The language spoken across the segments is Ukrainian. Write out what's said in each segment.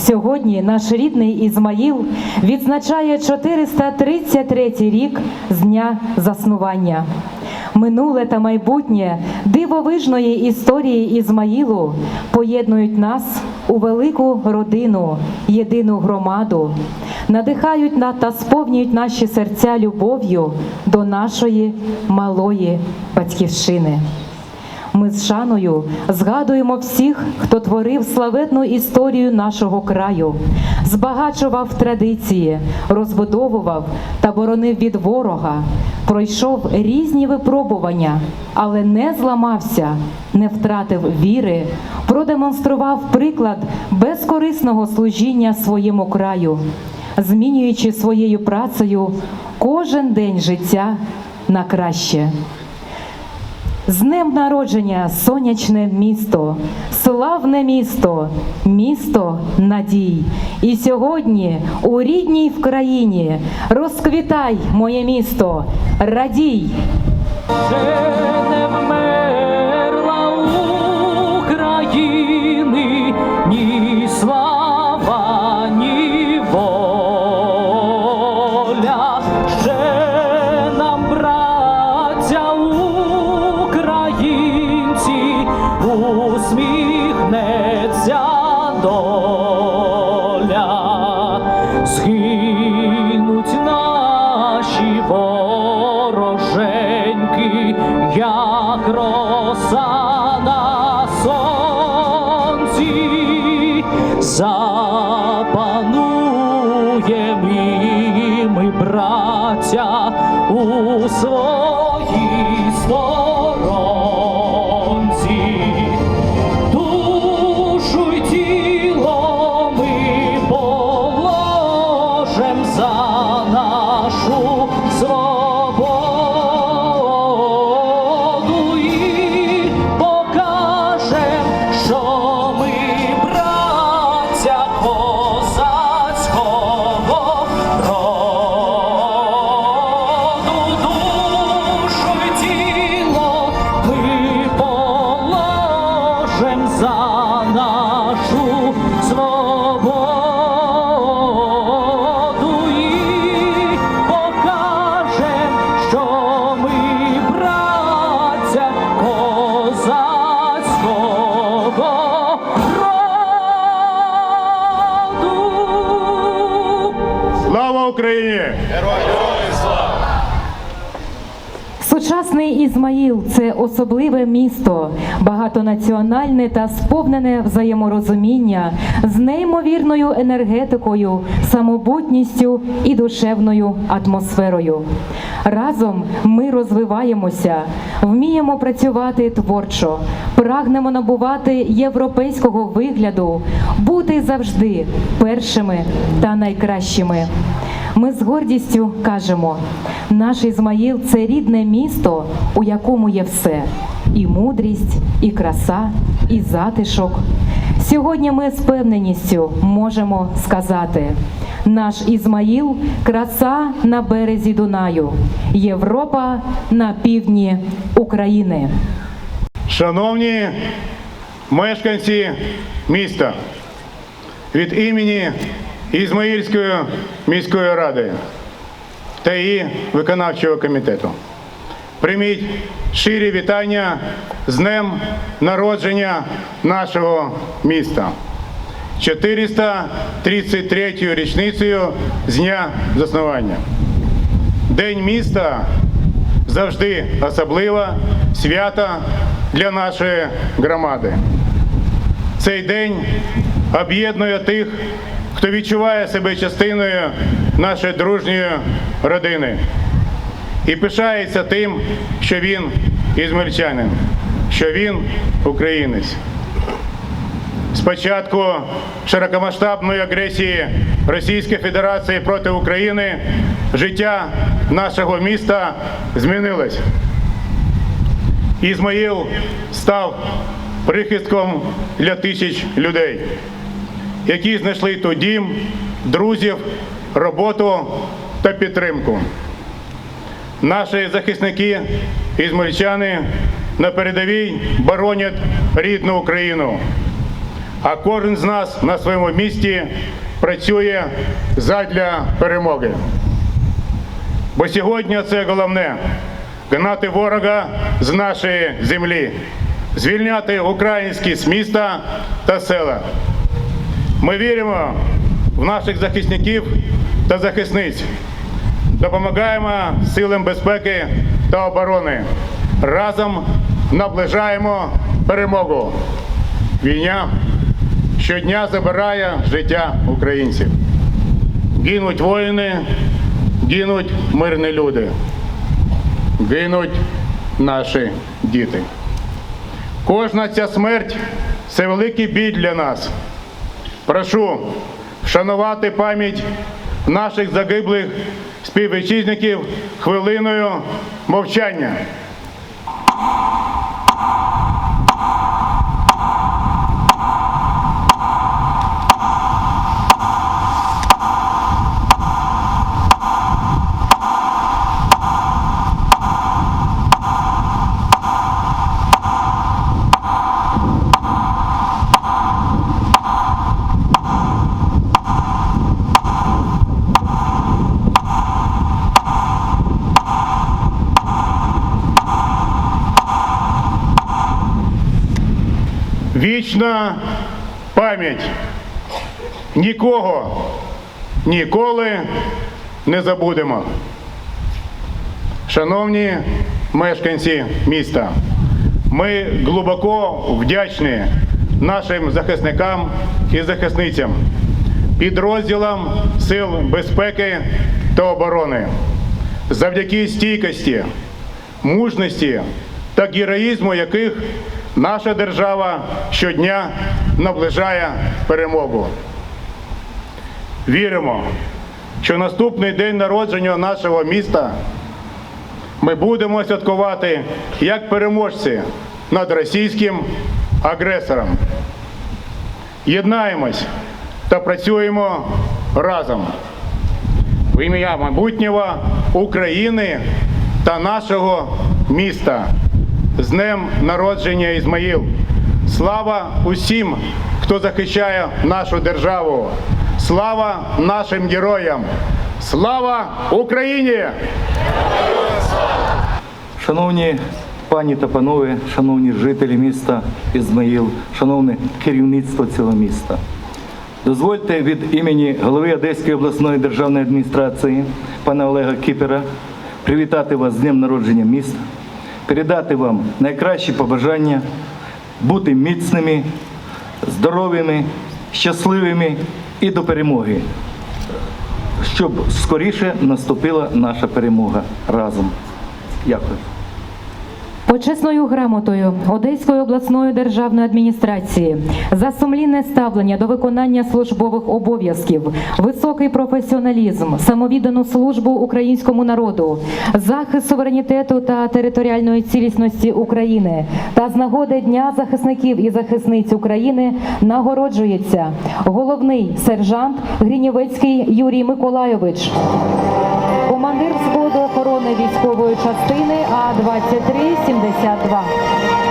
Сьогодні наш рідний Ізмаїл відзначає 433 рік з дня заснування. Минуле та майбутнє дивовижної історії Ізмаїлу поєднують нас у велику родину, єдину громаду, надихають на та сповнюють наші серця любов'ю до нашої малої батьківщини. Ми з шаною згадуємо всіх, хто творив славетну історію нашого краю, збагачував традиції, розбудовував та боронив від ворога, пройшов різні випробування, але не зламався, не втратив віри, продемонстрував приклад безкорисного служіння своєму краю, змінюючи своєю працею кожен день життя на краще. З днем народження сонячне місто, славне місто, місто надій. І сьогодні у рідній в країні розквітай моє місто, радій. Не вмерла України ні у своїй Ізмаїл це особливе місто, багатонаціональне та сповнене взаєморозуміння з неймовірною енергетикою, самобутністю і душевною атмосферою. Разом ми розвиваємося, вміємо працювати творчо, прагнемо набувати європейського вигляду, бути завжди першими та найкращими. Ми з гордістю кажемо, наш Ізмаїл це рідне місто, у якому є все: і мудрість, і краса, і затишок. Сьогодні ми з певненістю можемо сказати: наш Ізмаїл краса на березі Дунаю, Європа на півдні України. Шановні мешканці міста, від імені Ізмаїльської міської ради та її виконавчого комітету. Прийміть щирі вітання з днем народження нашого міста. 433 річницею з дня заснування. День міста завжди особлива свята для нашої громади. Цей день об'єднує тих, хто відчуває себе частиною нашої дружньої родини і пишається тим, що він ізмельчанин, що він українець. Спочатку широкомасштабної агресії Російської Федерації проти України життя нашого міста змінилось. Ізмаїл став прихистком для тисяч людей, які знайшли тут дім, друзів, роботу та підтримку. Наші захисники ізмельчани на передовій боронять рідну Україну. а кожен з нас на своєму місці працює задля перемоги. Бо сьогодні це головне гнати ворога з нашої землі, звільняти українські міста та села. Ми віримо в наших захисників та захисниць, допомагаємо силам безпеки та оборони. Разом наближаємо перемогу. Війна щодня забирає життя українців. Гинуть воїни, гинуть мирні люди, гинуть наші діти. Кожна ця смерть це великий біль для нас. Прошу вшанувати пам'ять наших загиблих співвітчизників хвилиною мовчання. Вічна пам'ять. Нікого ніколи не забудемо. Шановні мешканці міста, ми глибоко вдячні нашим захисникам і захисницям, підрозділам Сил безпеки та оборони. Завдяки стійкості, мужності та героїзму яких наша держава щодня наближає перемогу. Віримо, що наступний день народження нашого міста ми будемо святкувати як переможці над російським агресором. Єднаємось та працюємо разом в ім'я майбутнього України та нашого міста. З днем народження Ізмаїл. Слава усім, хто захищає нашу державу. Слава нашим героям! Слава Україні! Шановні пані та панове, шановні жителі міста Ізмаїл, шановне керівництво цього міста. Дозвольте від імені голови Одеської обласної державної адміністрації пана Олега Кіпера привітати вас з днем народження міста, передати вам найкращі побажання, бути міцними, здоровими, щасливими і до перемоги, щоб скоріше наступила наша перемога разом. Дякую. Почесною грамотою Одеської обласної державної адміністрації за сумлінне ставлення до виконання службових обов'язків, високий професіоналізм, самовіддану службу українському народу, захист суверенітету та територіальної цілісності України та з нагоди Дня захисників і захисниць України нагороджується головний сержант Грінєвецький Юрій Миколайович командир взводу охорони військової частини А-23-72.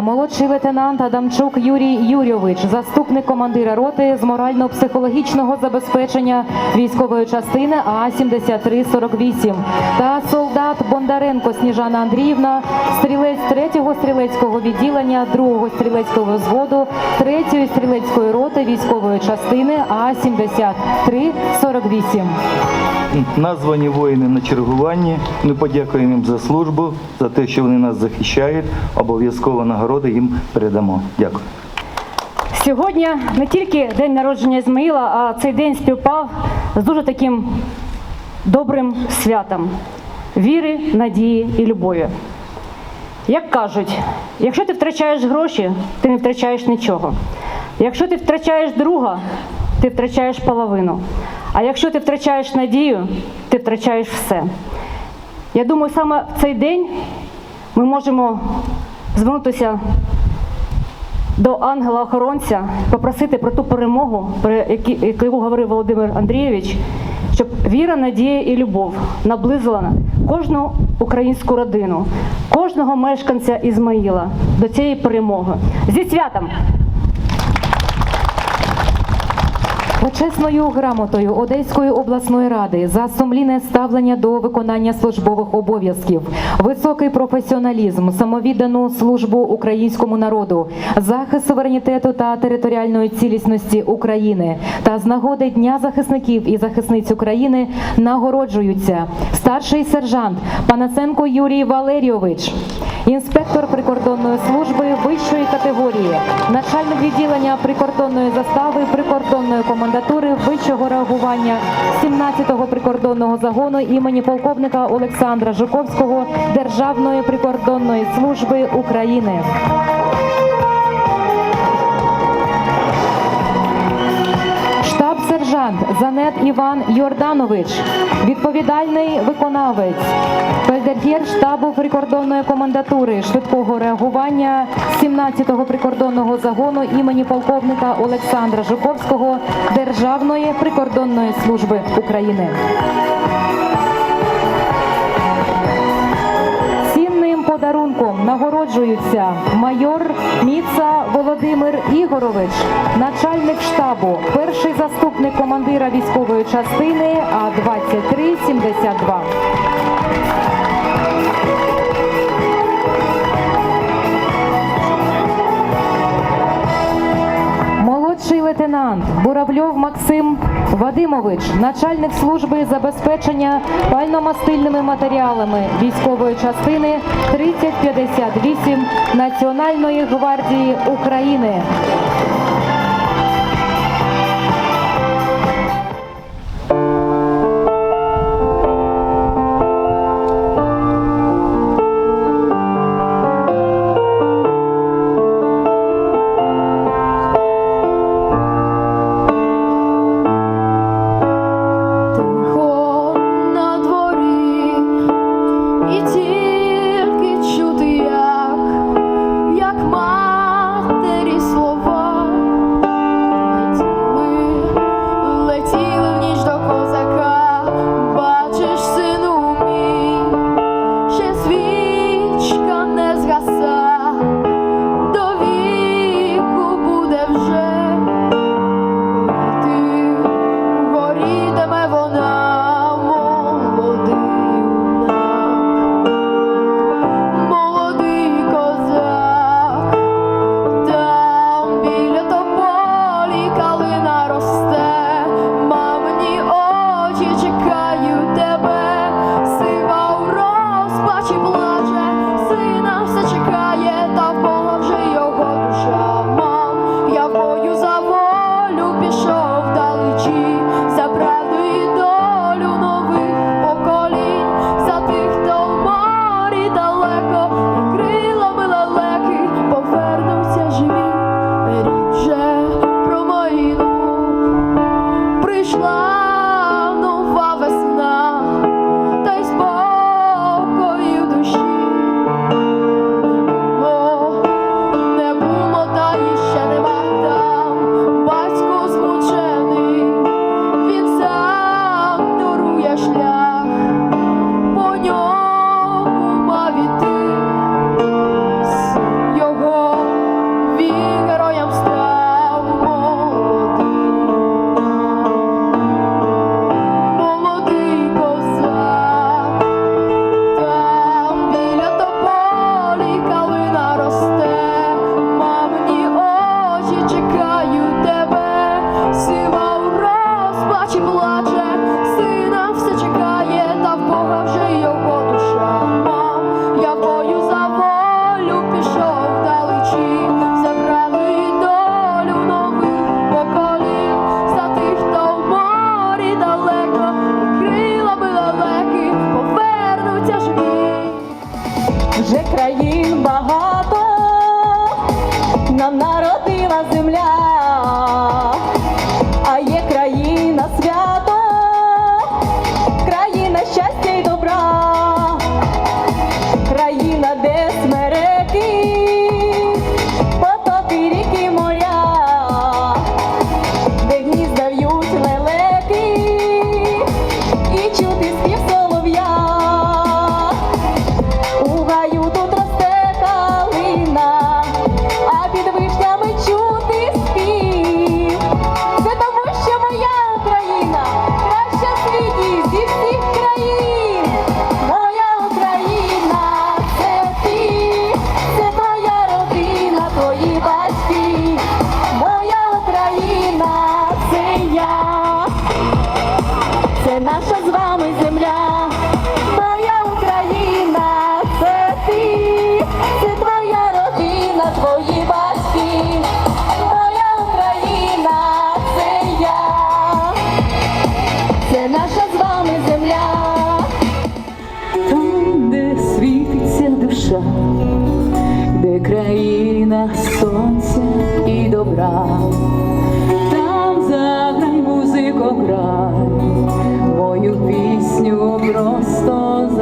Молодший лейтенант Адамчук Юрій Юрійович, заступник командира роти з морально-психологічного забезпечення військової частини А 7348 та солдат Бондаренко Сніжана Андріївна, стрілець 3-го стрілецького відділення 2-го стрілецького взводу 3-ї стрілецької роти військової частини А 7348 Названі воїни на чергуванні. Ми подякуємо їм за службу, за те, що вони нас захищають. Обов'язково нагороди їм передамо. Дякую. Сьогодні не тільки день народження Ізмаїла, а цей день співпав з дуже таким добрим святом віри, надії і любові. Як кажуть, якщо ти втрачаєш гроші, ти не втрачаєш нічого. Якщо ти втрачаєш друга, ти втрачаєш половину. А якщо ти втрачаєш надію, ти втрачаєш все. Я думаю, саме в цей день ми можемо звернутися до ангела-охоронця, попросити про ту перемогу, про яку говорив Володимир Андрійович, щоб віра, надія і любов наблизила кожну українську родину, кожного мешканця Ізмаїла до цієї перемоги. Зі святом! Почесною грамотою Одеської обласної ради за сумлінне ставлення до виконання службових обов'язків, високий професіоналізм, самовіддану службу українському народу, захист суверенітету та територіальної цілісності України та з нагоди Дня захисників і захисниць України нагороджуються старший сержант Панасенко Юрій Валерійович. Інспектор прикордонної служби вищої категорії, начальник відділення прикордонної застави прикордонної комендатури вищого реагування 17-го прикордонного загону імені полковника Олександра Жуковського Державної прикордонної служби України. Штаб-сержант Занет Іван Йорданович, відповідальний виконавець, фельдер'єр штабу прикордонної комендатури швидкого реагування 17-го прикордонного загону імені полковника Олександра Жуковського Державної прикордонної служби України. Подарунком нагороджуються майор Міца Володимир Ігорович, начальник штабу, перший заступник командира військової частини А 2372 лейтенант Буравльов Максим Вадимович, начальник служби забезпечення пальномастильними матеріалами військової частини 3058 Національної гвардії України.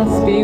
Просто